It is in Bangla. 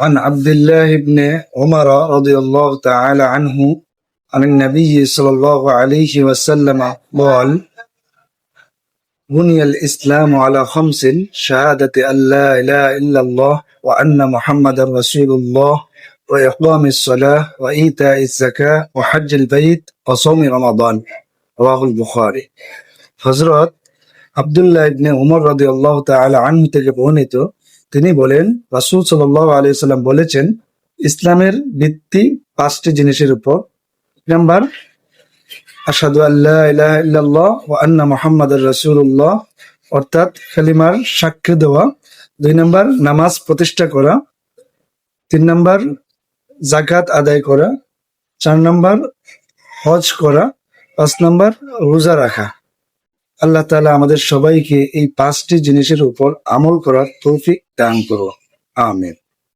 عن عبد الله بن عمر رضي الله تعالى عنه عن النبي صلى الله عليه وسلم قال بني الإسلام على خمس شهادة أن لا إله إلا الله وأن محمد رسول الله وإقام الصلاة وإيتاء الزكاة وحج البيت وصوم رمضان رواه البخاري হজরত আবদুল্লাহ ইবনে উমর রাদি আল্লাহ তাআলা আনহু থেকে বর্ণিত তিনি বলেন, রাসূল সাল্লাল্লাহু আলাইহি সাল্লাম বলেছেন, ইসলামের ভিত্তি পাঁচটি জিনিসের উপর। নাম্বার, আশহাদু আল্লাহ ইলাহা ওয়া আন্না মুহাম্মাদার রাসূলুল্লাহ, অর্থাৎ কালিমার সাক্ষ্য দেওয়া। দুই নাম্বার, নামাজ প্রতিষ্ঠা করা। তিন নাম্বার জাকাত আদায় করা। চার নাম্বার, হজ করা। পাঁচ নাম্বার, রোজা রাখা। আল্লাহ তালা আমাদের সবাইকে এই পাঁচটি জিনিসের উপর আমল করার তৌফিক দান করো আমিন।